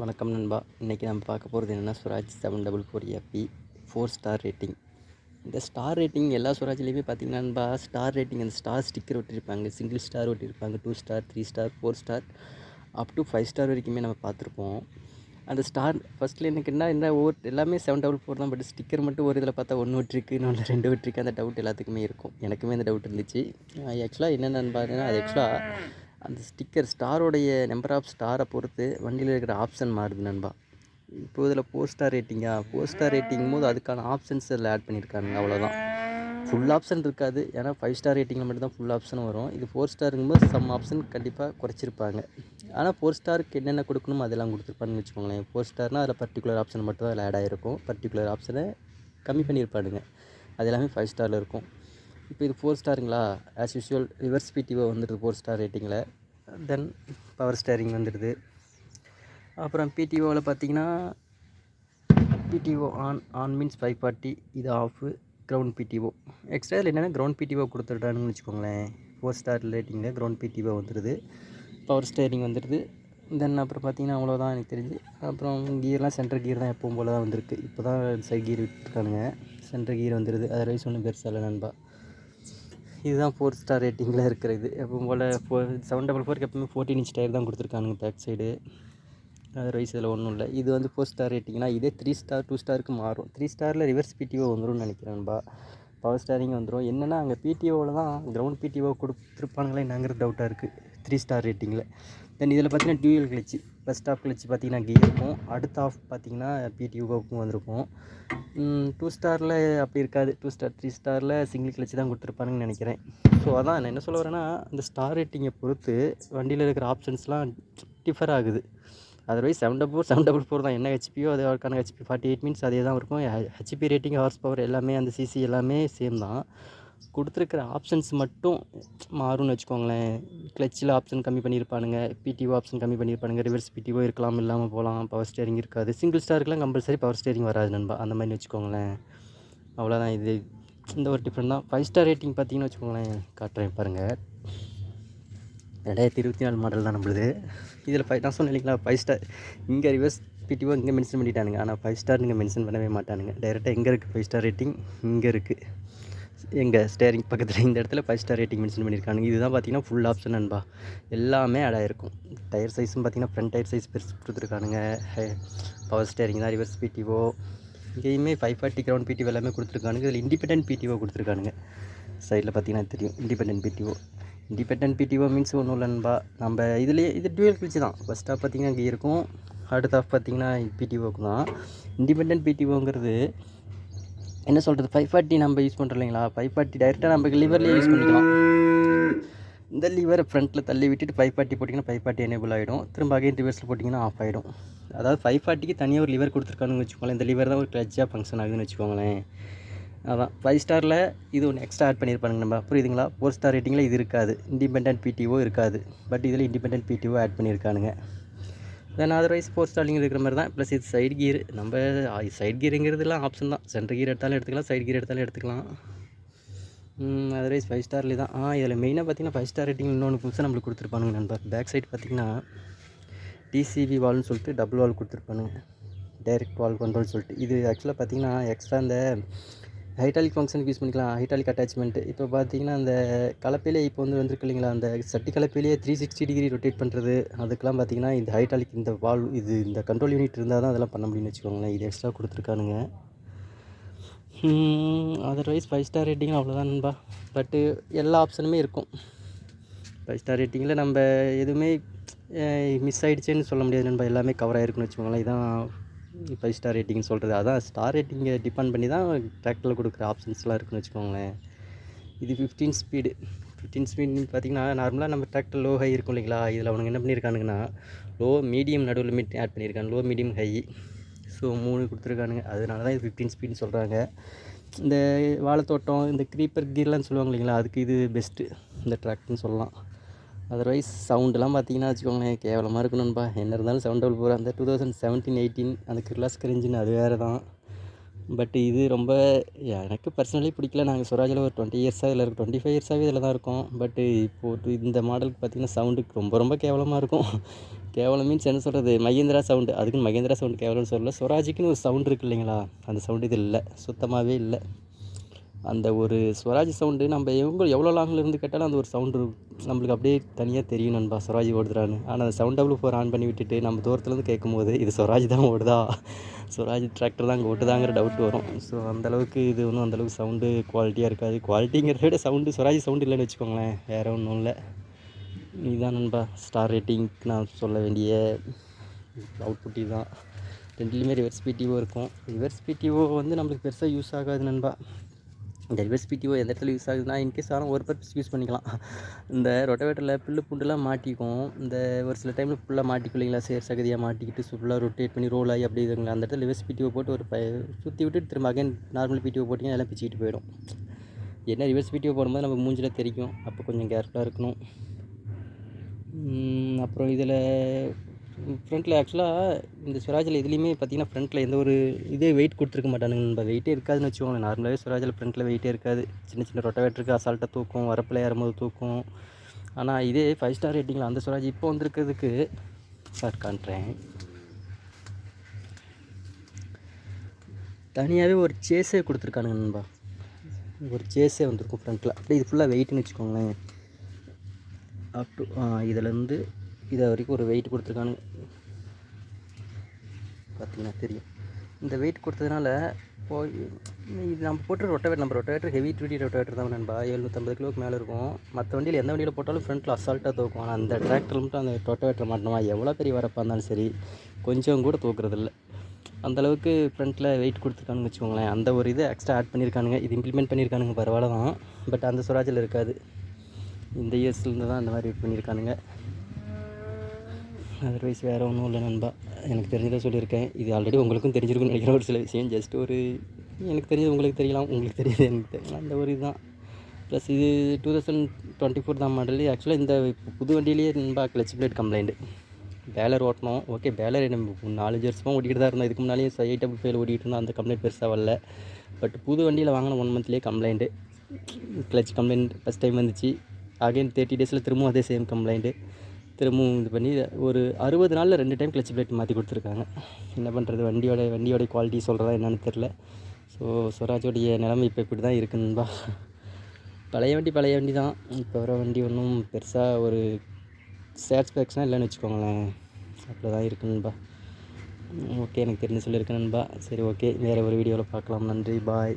வணக்கம் நண்பா. இன்றைக்கி நம்ம பார்க்க போகிறது என்னென்னா Swaraj seven double four FE four star rating இந்த ஸ்டார் ரேட்டிங் எல்லா சுராஜ்லேயுமே பார்த்தீங்கன்னா நண்பா ஸ்டார் ரேட்டிங் அந்த ஸ்டார் ஸ்டிக்கர் ஒட்டியிருப்பாங்க single star ஒட்டியிருப்பாங்க two star three star four star up to five star வரைக்குமே நம்ம பார்த்துருப்போம். அந்த ஸ்டார் ஃபஸ்ட்டில் எனக்குன்னா என்ன ஒவ்வொரு எல்லாமே செவன் டபுள் ஃபோர் தான் பட் ஸ்டிக்கர் மட்டும் ஒரு இதில் பார்த்தா ஒன்று விட்டுருக்கு இன்னொன்று ரெண்டு விட்டுருக்கு அந்த டவுட் எல்லாத்துக்குமே இருக்கும். எனக்குமே அந்த டவுட் இருந்துச்சு. ஆக்சுவலாக என்னென்னு பார்த்தீங்கன்னா அது ஆக்சுவலாக அந்த ஸ்டிக்கர் ஸ்டாரோடைய நம்பர் ஆஃப் ஸ்டாரை பொறுத்து வண்டியில் இருக்கிற ஆப்ஷன் மாறுது நண்பா. இப்போ இதில் ஃபோர் ஸ்டார் ரேட்டிங்கா ஃபோர் ஸ்டார் ரேட்டிங் போது அதுக்கான ஆப்ஷன்ஸ் இதில் ஆட் பண்ணியிருக்காங்க அவ்வளோதான் ஃபுல் ஆப்ஷன் இருக்காது. ஏன்னா ஃபைவ் ஸ்டார் ரேட்டிங்கில் மட்டும் தான் ஃபுல் ஆப்ஷன் வரும். இது ஃபோர் ஸ்டாருங்கும்போது சம் ஆப்ஷன் கண்டிப்பாக குறைச்சிருப்பாங்க. ஆனால் ஃபோர் ஸ்டாருக்கு என்னென்ன கொடுக்கணுமோ அதெல்லாம் கொடுத்துருப்பான்னு வச்சுக்கோங்களேன். ஃபோர் ஸ்டார்னால் அதில் பர்டிகுலர் ஆப்ஷன் மட்டும் தான் அதில் ஆட் ஆகிருக்கும் பர்டிகுலர் ஆப்ஷனை கம்மி பண்ணியிருப்பானுங்க. அது எல்லாமே ஃபைவ் ஸ்டாரில் இருக்கும். இப்போ இது ஃபோர் ஸ்டாருங்களா ஆஸ் யூஷுவல் ரிவர்ஸ் பிடிஓ வந்துடுது ஃபோர் ஸ்டார் ரேட்டிங்கில் தென் பவர் ஸ்டேரிங் வந்துடுது. அப்புறம் பிடிஓவில் பார்த்தீங்கன்னா PTO on on means five forty இது ஆஃபு கிரவுண்ட் பிடிஓ எக்ஸ்ட்ரா இதில் என்னென்னா கிரவுண்ட் பிடிஓ கொடுத்துட்டானுன்னு வச்சுக்கோங்களேன். ஃபோர் ஸ்டார் ரேட்டிங்கில் கிரவுண்ட் பிடிஓ வந்துடுது. பவர் ஸ்டேரிங் வந்துடுது. தென் அப்புறம் பார்த்தீங்கன்னா அவ்வளோதான் எனக்கு தெரிஞ்சு. அப்புறம் கீர்லாம் சென்டர் கீர் தான் எப்பவும் போல் தான் வந்திருக்கு. இப்போ தான் சைட் கீர் விட்டுருக்கானுங்க. சென்டர் கீர் வந்துடுது. அதர்வைஸ் ஒன்றும் பெருசாக இல்லை நண்பா. இதுதான் ஃபோர் ஸ்டார் ரேட்டிங்கில் இருக்கிறது. எப்பவும் போல் ஃபோர் செவன் டபுள் ஃபோருக்கு எப்பவுமே ஃபோர்டீன் இன்ச் டயர் தான் கொடுத்துருக்கானுங்க பேக் சைடு அதர்வைஸ் இதில் ஒன்றும் இல்லை. இது வந்து ஃபோர் ஸ்டார் ரேட்டிங்னா இதே த்ரீ ஸ்டார் டூ ஸ்டாருக்கு மாறும். த்ரீ ஸ்டாரில் ரிவர்ஸ் பிடிஓ வந்துடும் நினைக்கிறேன்பா பவர் ஸ்டாரிங் வந்துடும் என்னென்னா அங்கே பிடிஓவில் தான் கிரவுண்ட் பிடிஓ கொடுத்துருப்பானுங்களே என்னங்கிற டவுட்டாக இருக்குது த்ரீ ஸ்டார் ரேட்டிங்கில் தென் இதில் பார்த்தீங்கன்னா dual clutch first off clutch பார்த்தீங்கன்னா கீ இருக்கும். அடுத்த ஆஃப் பார்த்தீங்கன்னா பிடி யூகோவுக்கும் வந்திருக்கும். டூ ஸ்டாரில் அப்படி இருக்காது. டூ ஸ்டார் த்ரீ ஸ்டாரில் சிங்கிள் கிளச்சு தான் கொடுத்துருப்பானுங்கன்னு நினைக்கிறேன். ஸோ அதான் நான் என்ன சொல்ல வரேன்னா இந்த ஸ்டார் ரேட்டிங்கை பொறுத்து வண்டியில் இருக்கிற ஆப்ஷன்ஸ்லாம் டிஃபர் ஆகுது. Otherwise seven double four seven double four தான். என்ன ஹெச்பியோ அதே அதுக்கான ஹெச்பி ஃபார்ட்டி எயிட் மீன்ஸ் அதே தான் இருக்கும். ஹெச்பி ரேட்டிங் ஹார்ஸ் பவர் எல்லாமே அந்த சிசி எல்லாமே சேம் தான். கொடுத்துருக்குற ஆப்ஷன்ஸ் மட்டும் மாறும்னு வச்சுக்கோங்களேன். கிளச்சில் ஆப்ஷன் கம்மி பண்ணியிருப்பானுங்க. பிடிஓ ஆப்ஷன் கம்மி பண்ணியிருப்பானுங்க. ரிவர்ஸ் பிடிஓ இருக்கலாம் இல்லாமல் போகலாம். பவர் ஸ்டேரிங் இருக்காது. சிங்கிள் ஸ்டாருக்குலாம் கம்பல்சரி பவர் ஸ்டேரிங் வராது நண்பா. அந்த மாதிரி வச்சுக்கோங்களேன். அவ்வளோதான் இது இந்த ஒரு டிஃப்ரெண்ட் தான். ஃபைவ் ஸ்டார் ரேட்டிங் பார்த்தீங்கன்னு வச்சுக்கோங்களேன். காட்டுறேன் பாருங்கள் ரெண்டாயிரத்தி இருபத்தி நாலு மாடல் தான் நம்மளுது. இதில் ஃபைவ் நான் சொன்னேன் இல்லைங்களா ஃபைவ் ஸ்டார் இங்கே ரிவர்ஸ் பிடிஓ இங்கே மென்ஷன் பண்ணிட்டானுங்க. ஆனால் ஃபைவ் ஸ்டார் நீங்கள் மென்ஷன் பண்ணவே மாட்டானுங்க. டைரெக்டாக எங்கே இருக்குது ஃபைவ் ஸ்டார் ரேட்டிங் இங்கே இருக்குது எங்கள் ஸ்டேரிங் பக்கத்தில் இந்த இடத்துல ஃபைவ் ஸ்டார் ரேட்டிங் மென்ஷன் பண்ணியிருக்காங்க இதுதான் பார்த்தீங்கன்னா ஃபுல் ஆப்ஷன் அன்பா எல்லாமே ஆட் ஆகிருக்கும் டயர் சைஸும் பார்த்தீங்கன்னா ஃப்ரண்ட் டயர் சைஸ் பெருசு கொடுத்துருக்கானுங்க. பவர் ஸ்டேரிங் தான் ரிவர்ஸ் பிடிஓ இங்கேயுமே ஃபைவ் ஃபார்ட்டி கிரவுண்ட் பிடிஓ எல்லாமே கொடுத்துருக்கானுங்க. இதில் இண்டிபெண்டன்ட் பிடிஓ கொடுத்துருக்கானுங்க. சைடில் பார்த்தீங்கன்னா தெரியும். Independent PTO independent PTO means ஒன்றும் இல்லைன்பா நம்ம இதுலேயே இது டுவெல் கிழிச்சு தான். ஃபஸ்ட் ஆஃப் பார்த்தீங்கன்னா இங்கே இருக்கும். அடுத்த ஆஃப் பார்த்தீங்கன்னா பிடிஓக்கு தான். இண்டிபெண்டன்ட் பிடிஓங்கிறது என்ன சொல்கிறது ஃபைவ் ஃபார்ட்டி நம்ம யூஸ் பண்ணுறோம் இல்லைங்களா? ஃபைவ் ஃபார்ட்டி டைரெக்டாக நம்ம லிவர்லேயே யூஸ் பண்ணிக்கலாம். இந்த லிவரை ஃப்ரண்ட்டில் தள்ளி விட்டுட்டு ஃபைவ் ஃபார்ட்டி போட்டிங்கன்னா ஃபைவ் ஃபார்ட்டி எனேபிள் ஆகிடும் திரும்ப அகைன் ரிவர்ஸில் போட்டிங்கன்னா ஆஃப் ஆகிடும் அதாவது ஃபைவ் ஃபார்ட்டிக்கு தனியாக ஒரு லிவர் கொடுத்துருக்கானுங்க வச்சுக்கோங்களேன். இந்த லிவர் தான் ஒரு கிளச்சாக ஃபங்க்ஷன் ஆகுதுன்னு வச்சுக்கோங்களேன். அதான். ஃபைவ் ஸ்டாரில் இது ஒன்று எக்ஸ்ட்ரா ஆட் பண்ணியிருப்பாங்க நம்ம. புரியுதுங்களா? ஃபோர் ஸ்டார் ரேட்டிங்கில் இது இருக்காது. இண்டிபெண்ட் பிடிஓ இருக்காது. பட் இதில் இண்டிபெண்டன்ட் பிடிஓ ஆட் பண்ணியிருக்கானுங்க தென் அதர்வைஸ் ஃபோர் ஸ்டாலிங் இருக்கிற மாதிரி தான். ப்ளஸ் இது சைடு கீர் நம்ம சைடு கீருங்கிறதுலாம் ஆப்ஷன் தான். சென்டர் கீர் எடுத்தாலும் எடுத்துக்கலாம் சைடு கீர் எடுத்தாலும் எடுத்துக்கலாம். அதர்வைஸ் ஃபைவ் ஸ்டார்லேயே தான். ஆ இதில் மெயினாக பார்த்தீங்கன்னா ஃபைவ் ஸ்டார் ரேட்டிங் இன்னொன்று புதுசாக நம்மளுக்கு கொடுத்துருப்பானுங்க நண்பர். பேக் சைடு பார்த்தீங்கன்னா டிசிபி வால்னு சொல்லிட்டு டபுள் வால் கொடுத்துருப்பானுங்க. டைரக்ட் வால் கண்ட்ரோல் சொல்லிட்டு. இது ஆக்சுவலாக பார்த்தீங்கன்னா எக்ஸ்ட்ரா அந்த ஹைட்டாலிக் ஃபங்க்ஷனுக்கு யூஸ் பண்ணிக்கலாம். ஹைட்டாலிக் அட்டாச்மெண்ட்டு இப்போ பார்த்தீங்கன்னா அந்த கலப்பையிலே இப்போ வந்து வந்திருக்கு இல்லைங்களா? அந்த சட்டி கலப்பையிலேயே த்ரீ சிக்ஸ்டி டிகிரி ரொட்டேட் பண்ணுறது அதுக்கெலாம் பார்த்தீங்கன்னா இந்த ஹைட்டாலிக் இந்த வால் இது இந்த கண்ட்ரோல் யூனிட் இருந்தால் தான் அதெல்லாம் பண்ண முடியும்னு வச்சுக்கோங்களேன். இது எக்ஸ்ட்ரா கொடுத்துருக்கானுங்க. அதர்வைஸ் ஃபைவ் ஸ்டார் ரேட்டிங் அவ்வளோதான் நண்பா. பட்டு எல்லா ஆப்ஷனுமே இருக்கும். ஃபைவ் ஸ்டார் ரேட்டிங்கில் நம்ம எதுவுமே மிஸ் ஆகிடுச்சேன்னு சொல்ல முடியாது நண்பா. எல்லாமே கவர் ஆகிருக்குன்னு வச்சுக்கோங்களேன். இதான் ஃபைவ் ஸ்டார் ரேட்டிங்னு சொல்கிறது அதான் ஸ்டார் ரேட்டிங்கை டிபெண்ட் பண்ணி தான் டிராக்டரில் கொடுக்குற ஆப்ஷன்ஸ்லாம் இருக்குன்னு வச்சுக்கோங்களேன். இது ஃபிஃப்டீன் ஸ்பீடு ஃபிஃப்டீன் ஸ்பீடு பார்த்தீங்கன்னா நார்மலாக நம்ம டிராக்டர் லோ ஹை இருக்கும் இல்லைங்களா? இதில் அவனுங்க என்ன பண்ணியிருக்கானுங்கன்னா லோ மீடியம் நடுவில் லிமிட் ஆட் பண்ணியிருக்காங்க லோ மீடியம் ஹை ஸோ மூணு கொடுத்துருக்கானுங்க. அதனால தான் இது ஃபிஃப்டீன் ஸ்பீட்னு சொல்கிறாங்க இந்த வாழைத்தோட்டம் இந்த க்ரீப்பர் கீர்லாம் சொல்லுவாங்க இல்லைங்களா? அதுக்கு இது பெஸ்ட்டு இந்த ட்ராக்டர்னு சொல்லலாம். அதர்வைஸ் சவுண்டெலாம் பார்த்தீங்கன்னா வச்சுக்கோங்களேன் கேவலமாக இருக்கணும்பா என்ன இருந்தாலும் சவுண்ட் டபுள் ஃபோர் அந்த டூ தௌசண்ட் செவன்டீன் எயிட்டீன் அந்த கிர்லாஸ் இன்ஜின் அது வேறு தான் பட் இது ரொம்ப எனக்கு பர்சனலி பிடிக்கல. நாங்கள் ஸ்வராஜில் ஒரு டுவெண்ட்டி இயர்ஸாக இதில் இருக்கும் டுவெண்ட்டி ஃபைவ் இயர்ஸாகவே இதில் தான் இருக்கோம். பட்டு இப்போது இந்த மாடலுக்கு பார்த்திங்கன்னா சவுண்டுக்கு ரொம்ப ரொம்ப கேவலமாக இருக்கும். கேவலம் மீன்ஸ் என்ன சொல்கிறது மகேந்திரா சவுண்டு அதுக்குன்னு மகேந்திரா சவுண்டு கேவலம்னு சொல்லல. ஸ்வராஜுக்குன்னு ஒரு சவுண்ட் இருக்குது இல்லைங்களா? அந்த சவுண்டு இது இல்லை. சுத்தமாகவே இல்லை. அந்த ஒரு ஸ்வராஜ் சவுண்டு நம்ம எவங்க எவ்வளோ லாங்கில் இருந்து கேட்டாலும் அந்த ஒரு சவுண்டு நம்மளுக்கு அப்படியே தனியாக தெரியும் நண்பா ஸ்வராஜ் ஓடுதுறான்னு ஆனால் அந்த சவுண்ட் டபுள் ஃபோர் ஆன் பண்ணி விட்டுட்டு நம்ம தூரத்துலேருந்து கேட்கும்போது இது ஸ்வராஜ் தான் ஓடுதா? ஸ்வராஜ் டிராக்டர் தான் அங்கே ஓட்டுதாங்கிற டவுட் வரும். ஸோ அந்தளவுக்கு இது ஒன்றும் அந்தளவுக்கு சவுண்டு குவாலிட்டியாக இருக்காது. குவாலிட்டிங்கிறத விட சவுண்டு ஸ்வராஜ் சவுண்டு இல்லைன்னு வச்சுக்கோங்களேன் வேறு ஒன்றும் இல்லை. இதுதான் நண்பா ஸ்டார் ரேட்டிங்க்கு நான் சொல்ல வேண்டிய அவுட்புட்டி தான் ரெண்டுலேயுமே ரிவர்ஸ் பிடிஓ இருக்கும். ரிவர்ஸ் பிடிஓ வந்து நம்மளுக்கு பெருசாக யூஸ் ஆகாது நண்பா. இந்த ரிவர்ஸ் பிடிஓ எந்த இடத்துல யூஸ் ஆகுதுன்னா இன்கேஸ் ஆனால் ஒரு பர்பஸ் யூஸ் பண்ணிக்கலாம். இந்த ரொட்டவேட்டரில் புல்லு புண்டுலாம் மாட்டிக்கும். இந்த ஒரு சில டைமில் ஃபுல்லாக மாட்டிக்கும் இல்லைங்களா சேர் சகதியாக மாட்டிக்கிட்டு ஃபுல்லாக ரொட்டேட் பண்ணி ரோல் ஆகி அப்படி இதுங்களா அந்த இடத்துல ரிவர்ஸ் பிடிஓ போட்டு ஒரு ப சுற்றி விட்டு திரும்ப அகைன் நார்மல் பிடிஓ போட்டிங்கன்னா எல்லாம் பிச்சுக்கிட்டு போயிடும். என்ன ரிவர்ஸ் பிடிஓ போடும்போது நம்ம மூஞ்சில் தெரிக்கும் அப்போ கொஞ்சம் கேர்ஃபுல்லாக இருக்கணும். அப்புறம் இதில் ஃப்ரண்ட்டில் ஆக்சுவலாக இந்த ஸ்வராஜில் இதுலேயுமே பார்த்தீங்கன்னா ஃப்ரண்ட்டில் எந்த ஒரு இதே வெயிட் கொடுத்துருக்க மாட்டானுங்க நம்ம வெயிட்டே இருக்காதுன்னு வச்சுக்கோங்களேன். நார்மலாகவே ஸ்வராஜில் ஃப்ரண்ட்டில் வெயிட்டே இருக்காது. சின்ன சின்ன ரொட்டவேட்டருக்கு அசால்ட்டாக தூக்கும் வரப்பில் ஏறும்போது தூக்கும். ஆனால் இதே ஃபைவ் ஸ்டார் ரேட்டிங்கில் அந்த ஸ்வராஜ் இப்போ வந்திருக்கிறதுக்கு சார் காண்றேன். தனியாகவே ஒரு சேஸே கொடுத்துருக்கானுங்க நண்பா. ஒரு சேஸே வந்திருக்கும் ஃப்ரண்ட்டில் அப்படியே இது ஃபுல்லாக வெயிட்னு வச்சுக்கோங்களேன். அப் டு இதிலேருந்து இதை வரைக்கும் ஒரு வெயிட் கொடுத்துருக்கானுங்க. பார்த்தீங்கன்னா தெரியும். இந்த வெயிட் கொடுத்ததுனால போய் இது நம்ம போட்டு ரொட்டவேட்டர் நம்ம ரொட்டவேட்டர் ஹெவி டியூட்டி ரொட்டவேட்டர் தான் நண்பா. எழுநூற்றம்பது கிலோக்கு மேலே இருக்கும். மற்ற வண்டியில் எந்த வண்டியில் போட்டாலும் ஃப்ரண்ட்டில் அசால்ட்டாக தூக்கும். ஆனால் அந்த டிராக்டர் மட்டும் அந்த ரொட்டவேட்டர் மாட்டணுமா எவ்வளோ பெரிய வரப்பாக இருந்தாலும் சரி கொஞ்சம் கூட தூக்குறதில்ல. அந்தளவுக்கு ஃப்ரண்ட்டில் வெயிட் கொடுத்துருக்கானுங்க வச்சுக்கோங்களேன். அந்த ஒரு இதை எக்ஸ்ட்ரா ஆட் பண்ணியிருக்கானுங்க இது இம்ப்ளிமெண்ட் பண்ணியிருக்கானுங்க பரவாயில்ல தான். பட் அந்த சுராஜில் இருக்காது. இந்த இயர்ஸ்லேருந்து தான் அந்த மாதிரி பண்ணியிருக்கானுங்க அதர்வைஸ் வேறு ஒன்றும் இல்லை நண்பா. எனக்கு தெரிஞ்சதை சொல்லியிருக்கேன். இது ஆல்ரெடி உங்களுக்கும் தெரிஞ்சிருக்கும்னு நினைக்கிற ஒரு சில விஷயம். ஜஸ்ட் ஒரு எனக்கு தெரிஞ்சது உங்களுக்கு தெரியலாம். உங்களுக்கு தெரியுது எனக்கு தெரியலாம். அந்த ஒரு இதுதான். ப்ளஸ் இது டூ தௌசண்ட் டுவெண்ட்டி ஃபோர் தான் மாடல் ஆக்சுவலாக இந்த புது வண்டியிலேயே நண்பா கிளச் பிளேட் கம்ப்ளைண்ட்டு பேலர் ஓட்டணும். ஓகே பேலர் நம்ம நாலு வருஷமாக ஓடிக்கிட்டு தான் இருந்தோம். இதுக்கு முன்னாலேயும் எயிட் டபுள் ஃபைவ் ஓட்டிகிட்டு இருந்தோம். அந்த கம்ப்ளைண்ட் பெருசாக வரல. பட் புது வண்டியில் வாங்கின one மந்த்லேயே complaint clutch complaint first time வந்துச்சு. அகைன் தேர்ட்டி டேஸில் திரும்பவும் அதே சேம் கம்ப்ளைண்ட்டு திரும்பவும் இது பண்ணி ஒரு அறுபது நாளில் ரெண்டு டைம் கிளச் பிளேட் மாற்றி கொடுத்துருக்காங்க. என்ன பண்ணுறது வண்டியோட வண்டியோட குவாலிட்டி சொல்கிறதா என்னென்னு தெரில ஸோ ஸ்வராஜோடைய நிலைமை இப்போ இப்படி தான் இருக்குன்பா பழைய வண்டி பழைய வண்டி தான் இப்போ வர வண்டி ஒன்றும் பெருசாக ஒரு சாட்டிஸ்ஃபேக்ஷனாக இல்லைன்னு வச்சுக்கோங்களேன். அப்படி தான் இருக்குன்பா ஓகே எனக்கு தெரிஞ்சு சொல்லியிருக்கேன்பா சரி ஓகே வேறு ஒரு வீடியோவில் பார்க்கலாம். நன்றி பாய்